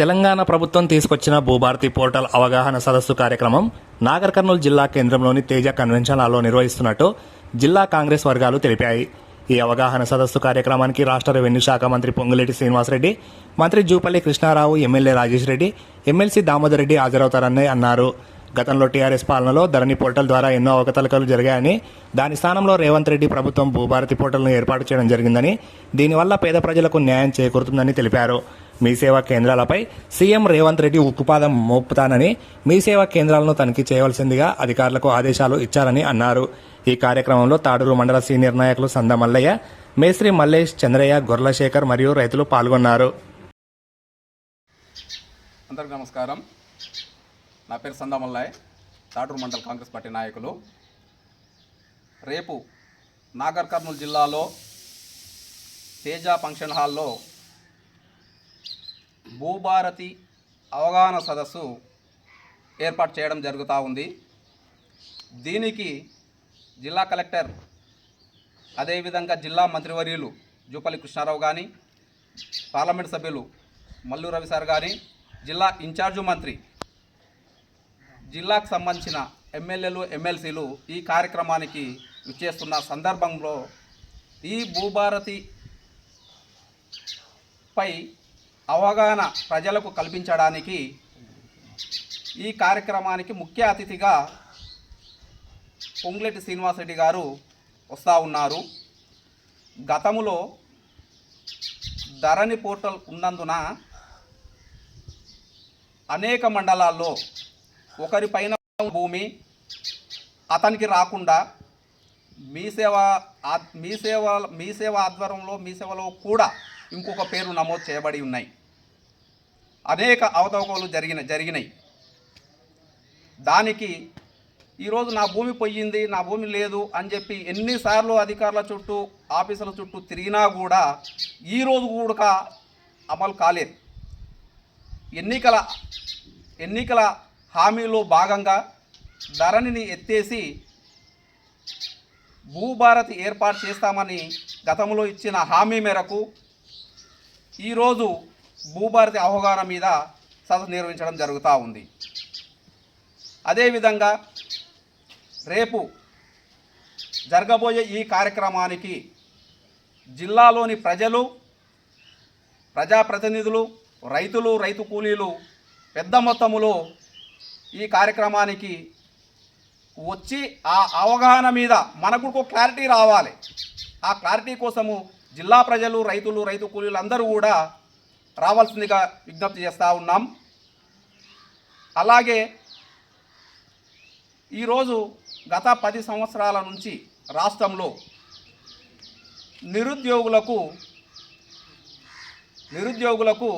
తెలంగాణ ప్రభుత్వం తీసుకొచ్చిన భూభారతి పోర్టల్ అవగాహన సదస్సు కార్యక్రమం నాగర్ కర్నూలు జిల్లా కేంద్రంలోని తేజ కన్వెన్షన్ హాల్లో నిర్వహిస్తున్నట్టు జిల్లా కాంగ్రెస్ వర్గాలు తెలిపాయి. ఈ అవగాహన సదస్సు కార్యక్రమానికి రాష్ట్ర రెవెన్యూ శాఖ మంత్రి పొంగులేటి శ్రీనివాసరెడ్డి మంత్రి జూపల్లి కృష్ణారావు ఎమ్మెల్యే రాజేష్ రెడ్డి ఎమ్మెల్సీ దామోదర్ రెడ్డి హాజరవుతారని అన్నారు. గతంలో టీఆర్ఎస్ పాలనలో ధరణి పోర్టల్ ద్వారా ఎన్నో అవకతవకలు జరిగాయని దాని స్థానంలో రేవంత్ రెడ్డి ప్రభుత్వం భూభారతి పోర్టల్ను ఏర్పాటు చేయడం జరిగిందని దీనివల్ల పేద ప్రజలకు న్యాయం చేకూరుతుందని తెలిపారు. మీ సేవా కేంద్రాలపై సీఎం రేవంత్ రెడ్డి ఉక్కుపాదం మోపుతానని మీ సేవా కేంద్రాలను తనిఖీ చేయవలసిందిగా అధికారులకు ఆదేశాలు ఇచ్చారని అన్నారు. ఈ కార్యక్రమంలో తాడూరు మండల సీనియర్ నాయకులు సంద మల్లయ్య మేస్త్రి మల్లేష్ చంద్రయ్య గొర్లశేఖర్ మరియు రైతులు పాల్గొన్నారు. అందరికి నమస్కారం. నా పేరు సందామల్లాయ్ తాటూరు మండల కాంగ్రెస్ పార్టీ నాయకులు. రేపు నాగర్ కర్నూలు జిల్లాలో తేజ ఫంక్షన్ హాల్లో భూభారతి అవగాహన సదస్సు ఏర్పాటు చేయడం జరుగుతూ ఉంది. దీనికి జిల్లా కలెక్టర్ అదేవిధంగా జిల్లా మంత్రివర్యులు జూపల్లి కృష్ణారావు కానీ పార్లమెంట్ సభ్యులు మల్లు రవి సార్ గారి జిల్లా ఇన్ఛార్జు మంత్రి జిల్లాకు సంబంధించిన ఎమ్మెల్యేలు ఎమ్మెల్సీలు ఈ కార్యక్రమానికి విచ్చేస్తున్న సందర్భంలో ఈ భూభారతి పై అవగాహన ప్రజలకు కల్పించడానికి ఈ కార్యక్రమానికి ముఖ్య అతిథిగా పొంగులెట్టి శ్రీనివాసరెడ్డి గారు వస్తూ ఉన్నారు. గతములో ధరణి పోర్టల్ ఉన్నందున అనేక మండలాల్లో ఒకరి పైన భూమి అతనికి రాకుండా మీ సేవ మీ సేవ మీ సేవ ఆధ్వర్యంలో మీ సేవలో కూడా ఇంకొక పేరు నమోదు చేయబడి ఉన్నాయి. అనేక అవతవకలు జరిగిన జరిగినాయి. దానికి ఈరోజు నా భూమి పోయింది నా భూమి లేదు అని చెప్పి ఎన్నిసార్లు అధికారుల చుట్టూ ఆఫీసుల చుట్టూ తిరిగినా కూడా ఈరోజు కూడా అమలు కాలేదు. ఎన్నికల ఎన్నికల హామీలో భాగంగా ధరణిని ఎత్తేసి భూభారతి ఏర్పాటు చేస్తామని గతంలో ఇచ్చిన హామీ మేరకు ఈరోజు భూభారతి అవగాహన మీద సదస్సు నిర్వహించడం జరుగుతూ ఉంది. అదేవిధంగా రేపు జరగబోయే ఈ కార్యక్రమానికి జిల్లాలోని ప్రజలు ప్రజాప్రతినిధులు రైతులు రైతు కూలీలు పెద్ద మొత్తములో ఈ కార్యక్రమానికి వచ్చి ఆ అవగాహన మీద మనకు ఒక క్లారిటీ రావాలి. ఆ క్లారిటీ కోసము జిల్లా ప్రజలు రైతులు రైతు కూలీలు అందరూ కూడా రావాల్సిందిగా విజ్ఞప్తి చేస్తూ ఉన్నాం. అలాగే ఈరోజు గత పది సంవత్సరాల నుంచి రాష్ట్రంలో నిరుద్యోగులకు నిరుద్యోగులకు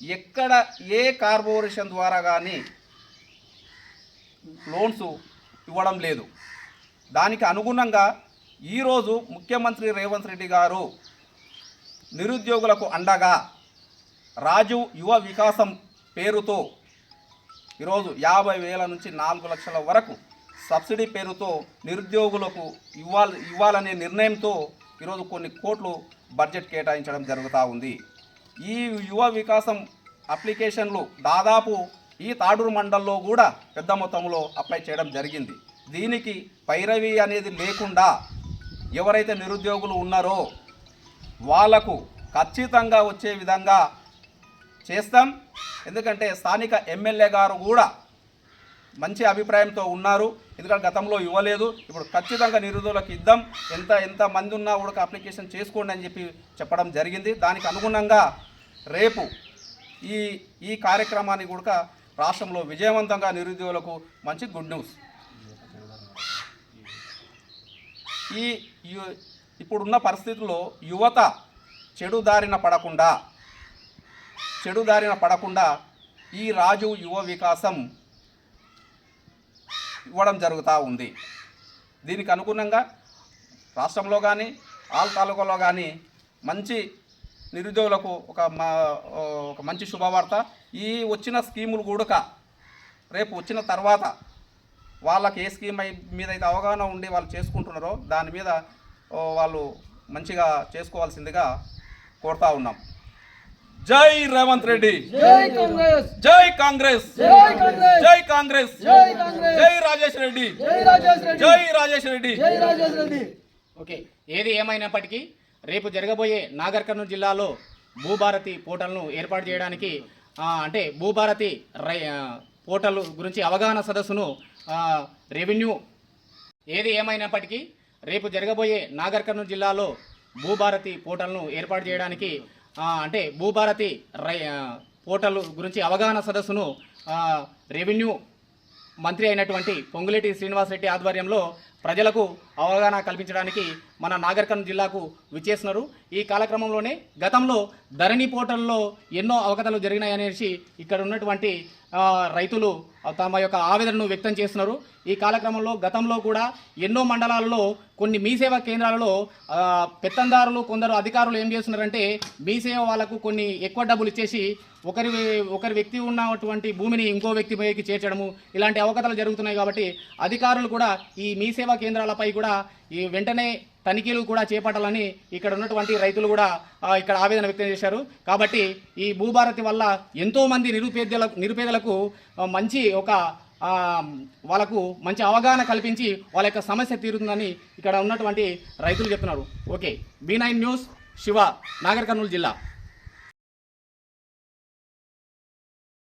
ఎక్కడ ఏ కార్పొరేషన్ ద్వారా కానీ లోన్స్ ఇవ్వడం లేదు. దానికి అనుగుణంగా ఈరోజు ముఖ్యమంత్రి రేవంత్ రెడ్డి గారు నిరుద్యోగులకు అండగా రాజు యువ వికాసం పేరుతో ఈరోజు యాభై వేల నుంచి నాలుగు లక్షల వరకు సబ్సిడీ పేరుతో నిరుద్యోగులకు ఇవ్వాలి ఇవ్వాలనే నిర్ణయంతో ఈరోజు కొన్ని కోట్లు బడ్జెట్ కేటాయించడం జరుగుతూ ఉంది. ఈ యువ వికాసం అప్లికేషన్లు దాదాపు ఈ తాడూరు మండల్లో కూడా పెద్ద మొత్తంలో అప్లై చేయడం జరిగింది. దీనికి పైరవి అనేది లేకుండా ఎవరైతే నిరుద్యోగులు ఉన్నారో వాళ్ళకు ఖచ్చితంగా వచ్చే విధంగా చేస్తాం. ఎందుకంటే స్థానిక ఎమ్మెల్యే గారు కూడా మంచి అభిప్రాయంతో ఉన్నారు. ఎందుకంటే గతంలో ఇవ్వలేదు. ఇప్పుడు ఖచ్చితంగా నిరుద్యోగులకు ఇద్దాం. ఎంత ఎంత మంది ఉన్నా కూడా అప్లికేషన్ చేసుకోండి అని చెప్పి చెప్పడం జరిగింది. దానికి అనుగుణంగా రేపు ఈ ఈ కార్యక్రమాన్ని కూడా రాష్ట్రంలో విజయవంతంగా నిరుద్యోగులకు మంచి గుడ్ న్యూస్. ఈ ఇప్పుడున్న పరిస్థితుల్లో యువత చెడు దారిన పడకుండా చెడు దారిన పడకుండా ఈ రాజు యువ వికాసం ఇవ్వడం జరుగుతూ ఉంది. దీనికి అనుగుణంగా రాష్ట్రంలో కానీ ఆల్ తాలూకాలో కానీ మంచి నిరుద్యోగులకు ఒక మా ఒక మంచి శుభవార్త ఈ వచ్చిన స్కీములు కూడా రేపు వచ్చిన తర్వాత వాళ్ళకి ఏ స్కీమ్ మీద అయితే అవగాహన ఉండి వాళ్ళు చేసుకుంటున్నారో దాని మీద వాళ్ళు మంచిగా చేసుకోవాల్సిందిగా కోరుతా ఉన్నాం. జై రేవంత్ రెడ్డి. జై కాంగ్రెస్. జై కాంగ్రెస్. జై కాంగ్రెస్. జై కాంగ్రెస్. జై కాంగ్రెస్. జై రాజేష్ రెడ్డి. జై రాజేష్ రెడ్డి. జై రాజేష్ రెడ్డి. జై రాజేష్ రెడ్డి. ఓకే ఏది ఏమైనప్పటికీ రేపు జరగబోయే నాగర్ కర్నూలు జిల్లాలో భూభారతి పోర్టల్ను ఏర్పాటు చేయడానికి అంటే భూభారతి రై పోర్టల్ గురించి అవగాహన సదస్సును రెవెన్యూ ఏది ఏమైనప్పటికీ రేపు జరగబోయే నాగర్ కర్నూలు జిల్లాలో భూభారతి పోర్టల్ను ఏర్పాటు చేయడానికి అంటే భూభారతి రై పోర్టల్ గురించి అవగాహన సదస్సును రెవెన్యూ మంత్రి అయినటువంటి పొంగులేటి శ్రీనివాసరెడ్డి ఆధ్వర్యంలో ప్రజలకు అవగాహన కల్పించడానికి మన నాగర్ జిల్లాకు విచ్చేసినారు. ఈ కాలక్రమంలోనే గతంలో ధరణి పోర్టల్లో ఎన్నో అవకతలు జరిగినాయనేసి ఇక్కడ ఉన్నటువంటి రైతులు తమ యొక్క ఆవేదనను వ్యక్తం చేస్తున్నారు ఈ కాలక్రమంలో గతంలో కూడా ఎన్నో మండలాలలో కొన్ని మీసేవ కేంద్రాలలో పెత్తందారులు కొందరు అధికారులు ఏం చేస్తున్నారంటే మీసేవ వాళ్ళకు కొన్ని ఎక్కువ డబ్బులు ఇచ్చేసి ఒకరి ఒకరి వ్యక్తి ఉన్నటువంటి భూమిని ఇంకో వ్యక్తి పైకి చేర్చడము ఇలాంటి అవకతలు జరుగుతున్నాయి కాబట్టి అధికారులు కూడా ఈ మీసేవ సేవా కేంద్రాలపై కూడా ఈ వెంటనే తనిఖీలు కూడా చేపట్టాలని ఇక్కడ ఉన్నటువంటి రైతులు కూడా ఇక్కడ ఆవేదన వ్యక్తం చేశారు. కాబట్టి ఈ భూభారతి వల్ల ఎంతోమంది నిరుపేదల నిరుపేదలకు మంచి ఒక వాళ్ళకు మంచి అవగాహన కల్పించి వాళ్ళ యొక్క సమస్య తీరుతుందని ఇక్కడ ఉన్నటువంటి రైతులు చెప్తున్నారు. Okay. B nine news Shiva Nagar Kurnool జిల్లా.